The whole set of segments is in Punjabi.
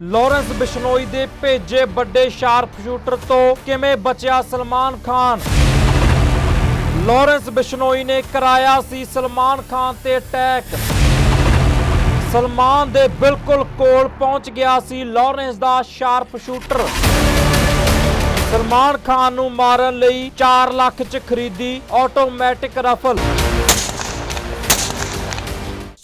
ਲਾਰੈਂਸ ਬਿਸ਼ਨੋਈ ਦੇ ਭੇਜੇ ਵੱਡੇ ਸ਼ਾਰਪ ਸ਼ੂਟਰ ਤੋਂ ਕਿਵੇਂ ਬਚਿਆ ਸਲਮਾਨ ਖਾਨ? ਲਾਰੈਂਸ ਬਿਸ਼ਨੋਈ ਨੇ ਕਰਾਇਆ ਸੀ ਸਲਮਾਨ ਖਾਨ ਤੇ ਅਟੈਕ। ਸਲਮਾਨ ਦੇ ਬਿਲਕੁਲ ਕੋਲ ਪਹੁੰਚ ਗਿਆ ਸੀ ਲਾਰੈਂਸ ਦਾ ਸ਼ਾਰਪ ਸ਼ੂਟਰ। ਸਲਮਾਨ ਖਾਨ ਨੂੰ ਮਾਰਨ ਲਈ 4 ਲੱਖ ਚ ਖਰੀਦੀ ਆਟੋਮੈਟਿਕ ਰਫਲ।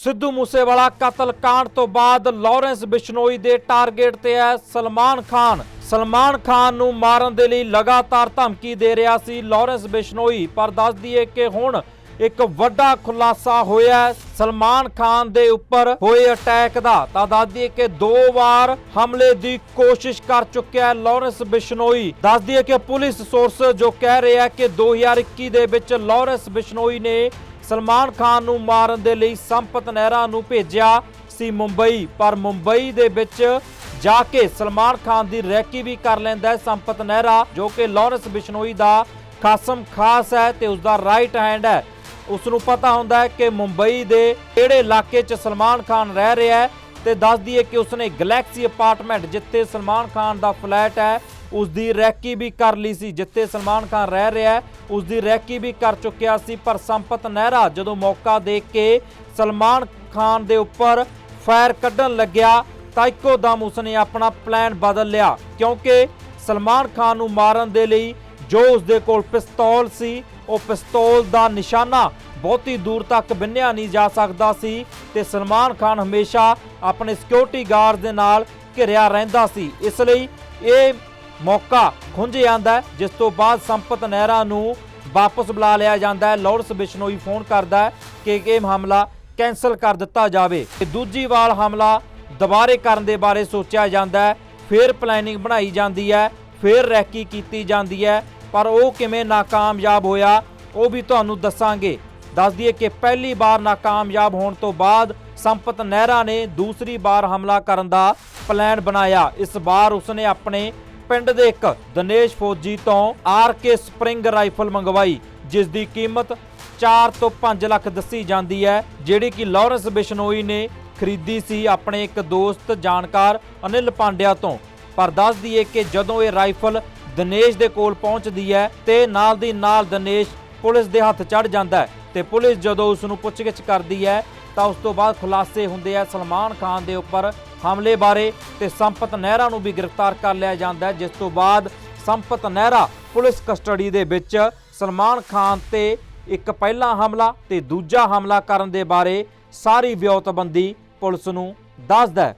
ਸਿੱਧੂ ਮੂਸੇਵਾਲਾ ਕਤਲ ਕਾਂਡ ਤੋਂ ਬਾਅਦ ਲਾਰੈਂਸ ਬਿਸ਼ਨੋਈ ਦੇ ਟਾਰਗੇਟ ਤੇ ਹੈ ਸਲਮਾਨ ਖਾਨ। ਸਲਮਾਨ ਖਾਨ ਨੂੰ ਮਾਰਨ ਦੇ ਲਈ ਲਗਾਤਾਰ ਧਮਕੀ ਦੇ ਰਿਹਾ ਸੀ ਲਾਰੈਂਸ ਬਿਸ਼ਨੋਈ, ਪਰ ਦੱਸ ਦਈਏ ਕਿ ਹੁਣ ਇੱਕ ਵੱਡਾ ਖੁਲਾਸਾ ਹੋਇਆ ਸਲਮਾਨ ਖਾਨ ਦੇ ਉੱਪਰ ਹੋਏ ਅਟੈਕ ਦਾ। ਤਾਂ ਦੱਸ ਦਈਏ ਕਿ ਦੋ ਵਾਰ ਹਮਲੇ ਦੀ ਕੋਸ਼ਿਸ਼ ਕਰ ਚੁੱਕਿਆ ਹੈ ਲਾਰੈਂਸ ਬਿਸ਼ਨੋਈ। ਦੱਸ ਦਈਏ ਕਿ ਪੁਲਿਸ ਸੋਰਸ ਜੋ ਕਹਿ ਰਿਹਾ ਹੈ ਕਿ 2021 ਦੇ ਵਿੱਚ ਲਾਰੈਂਸ ਬਿਸ਼ਨੋਈ ਨੇ ਸਲਮਾਨ ਖਾਨ ਨੂੰ ਮਾਰਨ ਦੇ ਲਈ ਸੰਪਤ ਨਹਿਰਾ ਨੂੰ ਭੇਜਿਆ ਸੀ ਮੁੰਬਈ, ਪਰ ਮੁੰਬਈ ਦੇ ਵਿੱਚ ਜਾ ਕੇ ਸਲਮਾਨ ਖਾਨ ਦੀ ਰੈਕੀ ਵੀ ਕਰ ਲੈਂਦਾ ਸੰਪਤ ਨਹਿਰਾ, ਜੋ ਕਿ ਲਾਰੈਂਸ ਬਿਸ਼ਨੋਈ ਦਾ ਖਾਸਮ ਖਾਸ ਹੈ ਤੇ ਉਸ ਦਾ ਰਾਈਟ ਹੈਂਡ ਹੈ। ਉਸ ਨੂੰ ਪਤਾ ਹੁੰਦਾ ਹੈ ਕਿ ਮੁੰਬਈ ਦੇ ਕਿਹੜੇ ਇਲਾਕੇ 'ਚ ਸਲਮਾਨ ਖਾਨ ਰਹਿ ਰਿਹਾ ਹੈ ਤੇ ਦੱਸ ਦਈਏ ਕਿ ਉਸਨੇ ਗੈਲੈਕਸੀ ਅਪਾਰਟਮੈਂਟ ਜਿੱਥੇ ਸਲਮਾਨ ਖਾਨ ਦਾ ਫਲੈਟ ਹੈ ਉਸ ਦੀ ਰੈਕੀ ਵੀ ਕਰ ਲਈ ਸੀ, ਜਿੱਥੇ ਸਲਮਾਨ ਖਾਨ ਰਹਿ ਰਿਹਾ ਹੈ ਉਸ ਦੀ ਰੈਕੀ ਵੀ ਕਰ ਚੁੱਕਿਆ ਸੀ, ਪਰ ਸੰਪਤ ਨਹਿਰਾ ਜਦੋਂ ਮੌਕਾ ਦੇਖ ਕੇ ਸਲਮਾਨ ਖਾਨ ਦੇ ਉੱਪਰ ਫਾਇਰ ਕੱਢਣ ਲੱਗਿਆ, ਤਾਂ ਇੱਕੋ ਦਮ ਉਸਨੇ ਆਪਣਾ ਪਲਾਨ ਬਦਲ ਲਿਆ, ਕਿਉਂਕਿ ਸਲਮਾਨ ਖਾਨ ਨੂੰ ਮਾਰਨ ਦੇ ਲਈ ਜੋ ਉਸਦੇ ਕੋਲ ਪਿਸਤੌਲ ਸੀ, ਉਹ ਪਿਸਤੌਲ ਦਾ ਨਿਸ਼ਾਨਾ ਬਹੁਤੀ ਦੂਰ ਤੱਕ ਬਿੰਨਿਆ ਨਹੀਂ ਜਾ ਸਕਦਾ ਸੀ ਤੇ ਸਲਮਾਨ ਖਾਨ ਹਮੇਸ਼ਾ ਆਪਣੇ ਸਿਕਿਉਰਿਟੀ ਗਾਰਡ ਦੇ ਨਾਲ ਘਿਰਿਆ ਰਹਿੰਦਾ ਸੀ। ਇਸ ਲਈ ਇਹ ਮੌਕਾ ਖੁੰਝ ਜਾਂਦਾ ਜਿਸ ਤੋਂ ਬਾਅਦ ਸੰਪਤ ਨਹਿਰਾ ਨੂੰ ਵਾਪਸ ਬੁਲਾ ਲਿਆ ਜਾਂਦਾ ਹੈ। ਲਾਰੈਂਸ ਬਿਸ਼ਨੋਈ ਫੋਨ ਕਰਦਾ ਹੈ ਕਿ ਇਹ ਹਮਲਾ ਕੈਨਸਲ ਕਰ ਦਿੱਤਾ ਜਾਵੇ। ਤੇ ਦੂਜੀ ਵਾਰ ਹਮਲਾ ਦੁਬਾਰੇ ਕਰਨ ਦੇ ਬਾਰੇ ਸੋਚਿਆ ਜਾਂਦਾ ਹੈ। ਫਿਰ ਪਲੈਨਿੰਗ ਬਣਾਈ ਜਾਂਦੀ ਹੈ, ਫਿਰ ਰੈਕੀ ਕੀਤੀ ਜਾਂਦੀ ਹੈ। ਪਰ ਉਹ ਕਿਵੇਂ ਨਾਕਾਮਯਾਬ ਹੋਇਆ, ਉਹ ਵੀ ਤੁਹਾਨੂੰ ਦੱਸਾਂਗੇ। ਦੱਸ ਦਈਏ ਕਿ ਪਹਿਲੀ ਵਾਰ ਨਾਕਾਮਯਾਬ ਹੋਣ ਤੋਂ ਬਾਅਦ ਸੰਪਤ ਨਹਿਰਾ ਨੇ ਦੂਸਰੀ ਵਾਰ ਹਮਲਾ ਕਰਨ ਦਾ ਪਲਾਨ ਬਣਾਇਆ। ਇਸ ਵਾਰ ਉਸਨੇ ਆਪਣੇ ਪਿੰਡ ਦੇ ਇੱਕ ਦਿਨੇਸ਼ ਫੌਜੀ ਤੋਂ ਆਰਕੇ ਸਪਰਿੰਗ ਰਾਈਫਲ ਮੰਗਵਾਈ, ਜਿਸ ਦੀ ਕੀਮਤ 4 ਤੋਂ 5 ਲੱਖ ਦੱਸੀ ਜਾਂਦੀ ਹੈ, ਜਿਹੜੀ ਕਿ ਲਾਰੈਂਸ ਬਿਸ਼ਨੋਈ ਨੇ ਖਰੀਦੀ ਸੀ ਆਪਣੇ ਇੱਕ ਦੋਸਤ ਜਾਣਕਾਰ ਅਨਿਲ ਪਾਂਡਿਆ ਤੋਂ। ਪਰ ਦੱਸ ਦਈਏ ਕਿ ਜਦੋਂ ਇਹ ਰਾਈਫਲ ਦਿਨੇਸ਼ ਦੇ ਕੋਲ ਪਹੁੰਚਦੀ ਹੈ ਤੇ ਨਾਲ ਦੀ ਨਾਲ ਦਿਨੇਸ਼ ਪੁਲਿਸ ਦੇ ਹੱਥ ਚੜ ਜਾਂਦਾ ਹੈ ਤੇ ਪੁਲਿਸ ਜਦੋਂ ਉਸ ਨੂੰ ਪੁੱਛਗਿੱਛ ਕਰਦੀ ਹੈ ਤਾਂ ਉਸ ਤੋਂ ਬਾਅਦ ਖੁਲਾਸੇ ਹੁੰਦੇ ਆ। ਸਲਮਾਨ ਖਾਨ ਦੇ ਉੱਪਰ ਹਮਲੇ ਬਾਰੇ ਤੇ ਸੰਪਤ ਨਹਿਰਾ ਨੂੰ ਵੀ ਗ੍ਰਿਫਤਾਰ ਕਰ ਲਿਆ ਜਾਂਦਾ ਹੈ, ਜਿਸ ਤੋਂ ਬਾਅਦ ਸੰਪਤ ਨਹਿਰਾ ਪੁਲਿਸ ਕਸਟਡੀ ਦੇ ਵਿੱਚ ਸਲਮਾਨ ਖਾਨ ਤੇ ਇੱਕ ਪਹਿਲਾ ਹਮਲਾ ਤੇ ਦੂਜਾ ਹਮਲਾ ਕਰਨ ਦੇ ਬਾਰੇ ਸਾਰੀ ਵਿਉਂਤਬੰਦੀ ਪੁਲਿਸ ਨੂੰ ਦੱਸਦਾ ਹੈ।